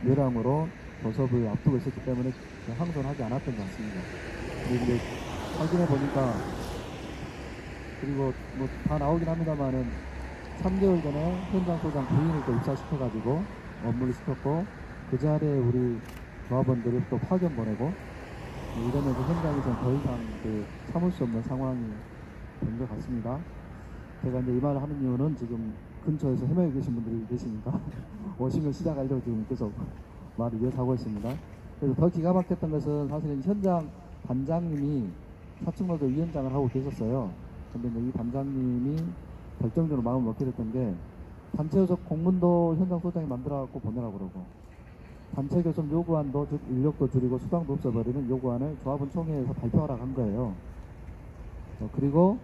뇌람으로 도섭을 앞두고 있었기 때문에 항소하지 않았던 것 같습니다. 그리고 이제 확인해 보니까 그리고 뭐 다 나오긴 합니다만은 3개월 전에 현장 소장 부인을 또 입사시켜가지고 업무를 시켰고 그 자리에 우리 조합원들을 또 파견 보내고 이러면서 현장에서 더 이상 그 참을 수 없는 상황이 된 것 같습니다. 제가 이제 이 말을 하는 이유는 지금 근처에서 헤매고 계신 분들이 계시니까 걸 시작하려고 지금 계속 말을 이어서 하고 있습니다. 그래서 더 기가 막혔던 것은 사실은 현장 반장님이 사측노조 위원장을 하고 계셨어요. 근데 이제 이 반장님이 결정적으로 마음을 먹게 됐던 게 단체 교섭 공문도 현장 소장이 만들어갖고 보내라고 그러고 단체 교섭 요구안도 즉 인력도 줄이고 수당도 없애버리는 요구안을 조합원 총회에서 발표하라고 한 거예요. 어, 그리고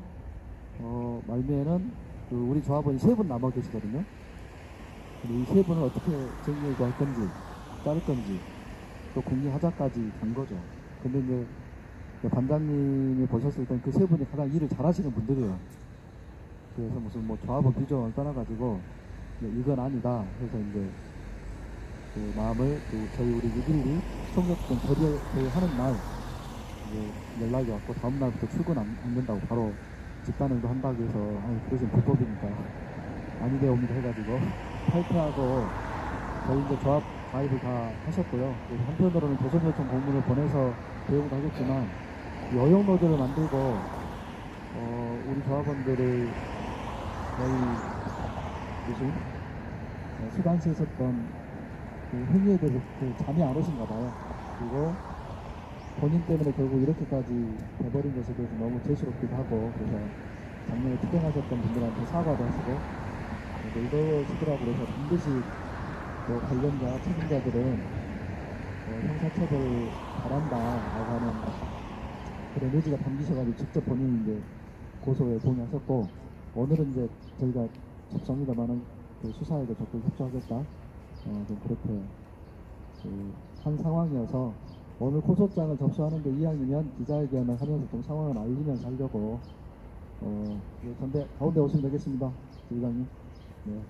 어, 말미에는 그 우리 조합원이 세 분 남아 계시거든요. 이 세 분을 어떻게 정리해고 할 건지, 자를 건지, 또 공개하자까지 간 거죠. 근데 이제 그 반장님이 보셨을 땐 그 세 분이 가장 일을 잘하시는 분들이에요. 그래서 무슨 뭐 조합원 규정을 떠나가지고 이건 아니다 해서 이제 그 마음을 그 저희 우리 6.12 총격전 결의하는 날 이제 연락이 왔고 다음 날부터 출근 안, 안 된다고 바로 집단행동 한다고 해서 아니 그것은 불법이니까 아니게 옵니다 해가지고 탈퇴하고 저희 이제 조합 가입을 다 하셨고요. 한편으로는 조선요청 공문을 보내서 대응도 하겠지만 이 어용노조를 만들고 어, 우리 조합원들을 거의 무슨 어, 수단시에 있었던 그 행위에 대해서 그 잠이 안 오신가 봐요. 그리고 본인 때문에 결국 이렇게까지 돼버린 것에 대해서 너무 죄스럽기도 하고 그래서 작년에 투쟁하셨던 분들한테 사과도 하시고 이러시더라고 그래서 반드시 뭐 관련자 책임자들은 어, 형사처벌 바란다라고 하는 그런 의지가 담기셔가지고 직접 본인이 이제 고소에 동의하셨고 오늘은 이제 저희가 접수합니다만은 그 수사에도 적극 협조하겠다. 어, 좀 그렇게 그, 한 상황이어서 오늘 고소장을 접수하는 게 이왕이면 기자회견을 하면서 좀 상황을 알리면서 하려고 어, 예, 전대 가운데 오시면 되겠습니다. 지휘관님. 네.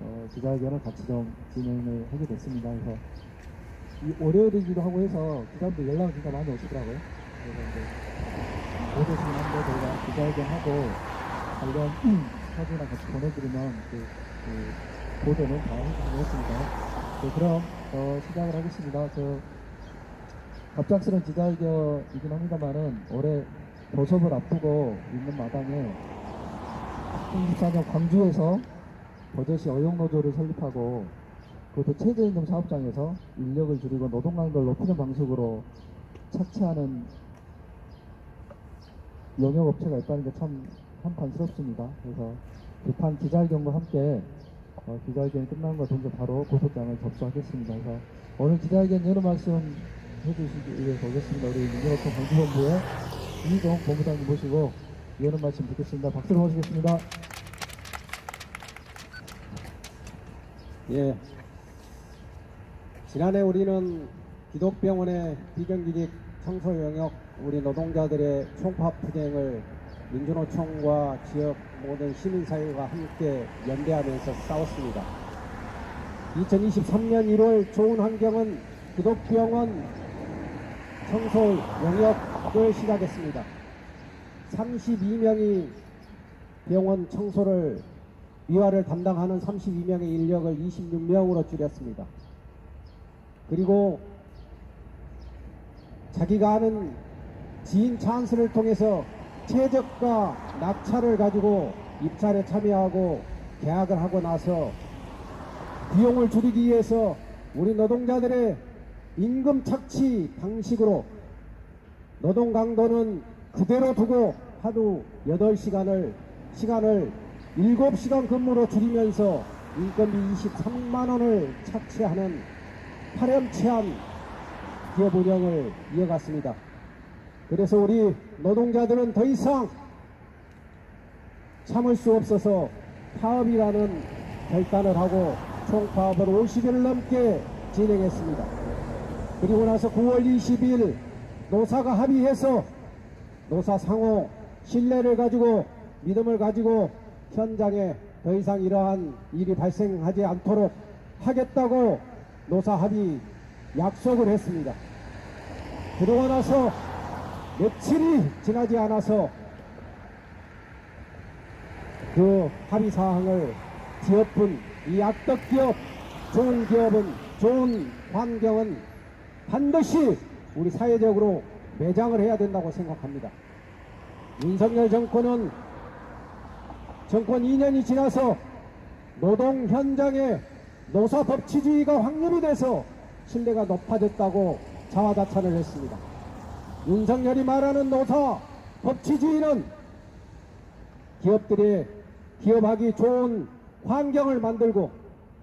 어, 기자회견을 같이 좀 진행을 하게 됐습니다. 그래서 이 월요일이기도 하고 해서 기자분들 연락이 진짜 많이 오시더라고요. 그래서 이제 오셨으면 한데 저희가 기자회견하고 관련 사진이랑 같이 보내드리면 그, 그 보도는 다 해주기로 했습니다. 네, 그럼 어, 시작을 하겠습니다. 저 갑작스런 기자회견이긴 합니다만은 올해 도섭을 앞두고 있는 마당에 2014년 광주에서 버젓이 어용노조를 설립하고 그것도 체제임금 사업장에서 인력을 줄이고 노동강도를 높이는 방식으로 착취하는 영역업체가 있다는 게 참 한탄스럽습니다. 그래서 비판 기자회견과 함께 어, 기자회견이 끝난 것 동시에 바로 고소장을 접수하겠습니다. 그래서 오늘 기자회견 여러 말씀 해주시기 위해서 오겠습니다. 우리 민주노총 광주본부의 이동 본부장님 모시고 여러 말씀 듣겠습니다. 박수로 모시겠습니다. 예. 지난해 우리는 기독병원의 비정규직 청소 영역 우리 노동자들의 총파업 투쟁을 민주노총과 지역 모든 시민사회가 함께 연대하면서 싸웠습니다. 2023년 1월 좋은 환경은 기독병원 청소 영역을 시작했습니다. 32명이 병원 청소를 미화를 담당하는 32명의 인력을 26명으로 줄였습니다. 그리고 자기가 아는 지인 찬스를 통해서 최저가 낙찰을 가지고 입찰에 참여하고 계약을 하고 나서 비용을 줄이기 위해서 우리 노동자들의 임금 착취 방식으로 노동 강도는 그대로 두고 하루 8시간을 시간을 7시간 근무로 줄이면서 인건비 23만 원을 착취하는 파렴치한 기업 운영을 이어갔습니다. 그래서 우리 노동자들은 더 이상 참을 수 없어서 파업이라는 결단을 하고 총파업을 50일 넘게 진행했습니다. 그리고 나서 9월 20일 노사가 합의해서 노사 상호 신뢰를 가지고 믿음을 가지고 현장에 더 이상 이러한 일이 발생하지 않도록 하겠다고 노사 합의 약속을 했습니다. 그러고 나서 며칠이 지나지 않아서 그 합의 사항을 기업은 이 악덕 기업, 좋은 기업은 좋은 환경은 반드시 우리 사회적으로 매장을 해야 된다고 생각합니다. 윤석열 정권은 정권 2년이 지나서 노동 현장에 노사 법치주의가 확립이 돼서 신뢰가 높아졌다고 자화자찬을 했습니다. 윤석열이 말하는 노사 법치주의는 기업들이 기업하기 좋은 환경을 만들고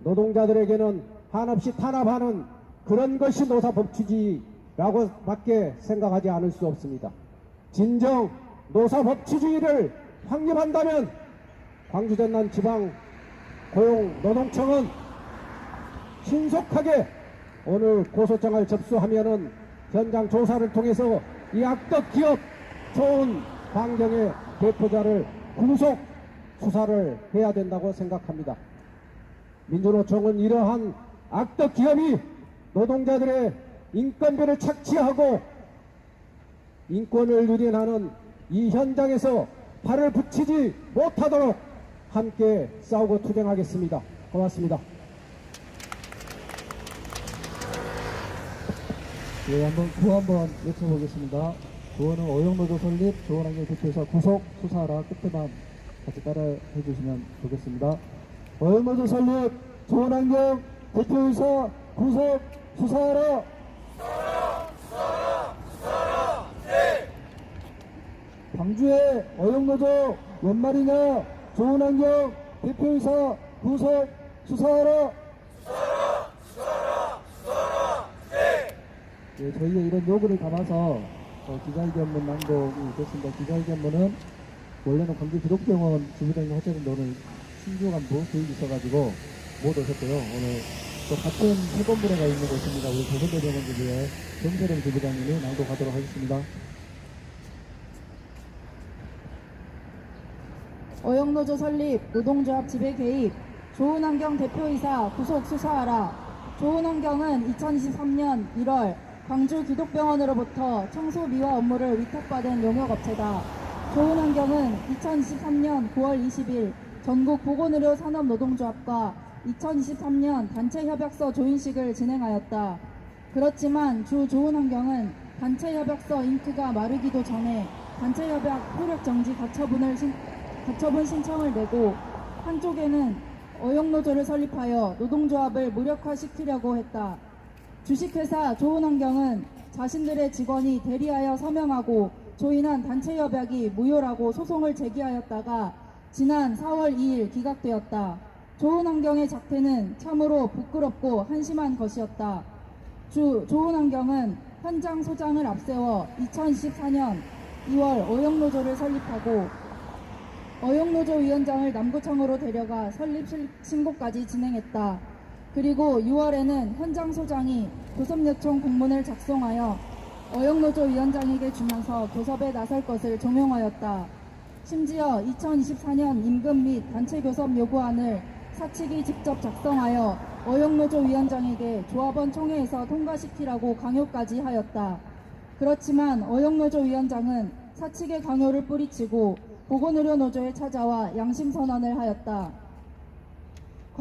노동자들에게는 한없이 탄압하는 그런 것이 노사 법치주의라고 밖에 생각하지 않을 수 없습니다. 진정 노사 법치주의를 확립한다면 광주 전남 지방 고용 노동청은 신속하게 오늘 고소장을 접수하면은 현장 조사를 통해서 이 악덕 기업 좋은 환경의 대표자를 구속 수사를 해야 된다고 생각합니다. 민주노총은 이러한 악덕 기업이 노동자들의 인건비를 착취하고 인권을 유린하는 이 현장에서 발을 붙이지 못하도록 함께 싸우고 투쟁하겠습니다. 고맙습니다. 예, 한번 구호 한번 외쳐보겠습니다. 구호는 어용노조 설립, 조원환경 대표이사 구속, 수사하라 끝에만 같이 따라 해주시면 좋겠습니다. 어용노조 설립, 조원환경 대표이사 구속, 수사하라! 광주의 어용노조 연말이냐 조은환경 대표이사 구속 수사하라 예, 저희의 이런 요구를 담아서 어, 기자회견문 낭독이 됐습니다. 기자회견문은 원래는 광주 기독병원 주무장님 하자는데 오늘 신주간부 교육이 있어가지고 못 오셨고요. 오늘 또 같은 세번분에가 있는 곳입니다. 우리 조선대병원 주부의 정세령 주부장님이 낭독하도록 하겠습니다. 어영노조 설립, 노동조합 지배 개입, 좋은환경 대표이사 구속 수사하라. 좋은환경은 2023년 1월 광주 기독병원으로부터 청소 미화 업무를 위탁받은 용역업체다. 좋은 환경은 2023년 9월 20일 전국 보건의료 산업노동조합과 2023년 단체협약서 조인식을 진행하였다. 그렇지만 주 좋은 환경은 단체협약서 잉크가 마르기도 전에 단체협약 효력 정지 가처분을 신, 가처분 신청을 내고 한쪽에는 어용노조를 설립하여 노동조합을 무력화시키려고 했다. 주식회사 좋은환경은 자신들의 직원이 대리하여 서명하고 조인한 단체협약이 무효라고 소송을 제기하였다가 지난 4월 2일 기각되었다. 좋은환경의 작태는 참으로 부끄럽고 한심한 것이었다. 주 좋은환경은 현장 소장을 앞세워 2014년 2월 어용노조를 설립하고 어용노조 위원장을 남구청으로 데려가 설립 실- 신고까지 진행했다. 그리고 6월에는 현장 소장이 교섭 요청 공문을 작성하여 어용노조 위원장에게 주면서 교섭에 나설 것을 종용하였다. 심지어 2024년 임금 및 단체 교섭 요구안을 사측이 직접 작성하여 어용노조 위원장에게 조합원 총회에서 통과시키라고 강요까지 하였다. 그렇지만 어용노조 위원장은 사측의 강요를 뿌리치고 보건의료노조에 찾아와 양심선언을 하였다.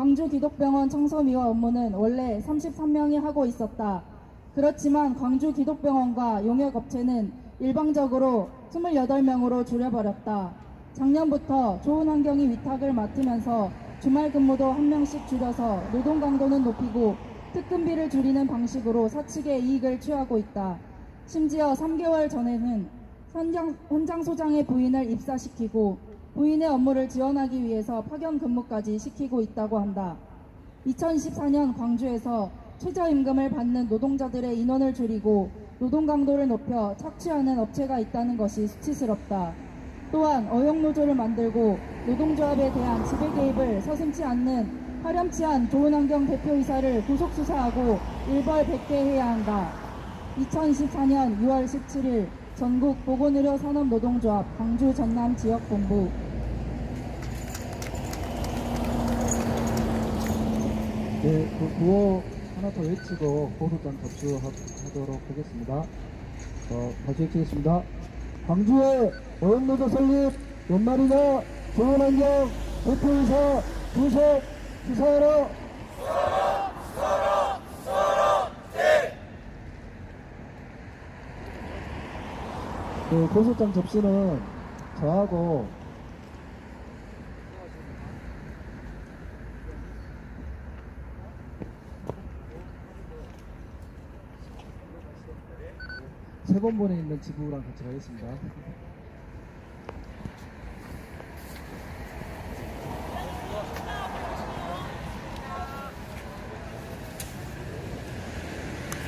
광주 기독병원 청소미화 업무는 원래 33명이 하고 있었다. 그렇지만 광주 기독병원과 용역업체는 일방적으로 28명으로 줄여버렸다. 작년부터 좋은 환경이 위탁을 맡으면서 주말 근무도 한 명씩 줄여서 노동 강도는 높이고 특근비를 줄이는 방식으로 사측의 이익을 취하고 있다. 심지어 3개월 전에는 현장, 현장 소장의 부인을 입사시키고 부인의 업무를 지원하기 위해서 파견 근무까지 시키고 있다고 한다. 2014년 광주에서 최저임금을 받는 노동자들의 인원을 줄이고 노동 강도를 높여 착취하는 업체가 있다는 것이 수치스럽다. 또한 어용노조를 만들고 노동조합에 대한 지배 개입을 서슴지 않는 화렴치한 좋은환경 대표이사를 구속수사하고 일벌백계 해야 한다. 2024년 6월 17일 전국 보건의료 산업노동조합 광주 전남 지역본부 네, 그 구호 하나 더 외치고 고소장 접수하도록 하겠습니다. 어, 다시 외치겠습니다. 광주의 오염노조 설립 연말이나 좋은 환경 대표이사 구속 수사하라. 그 고소장 접수는 저하고 번에 있는 지부랑 같이 가겠습니다.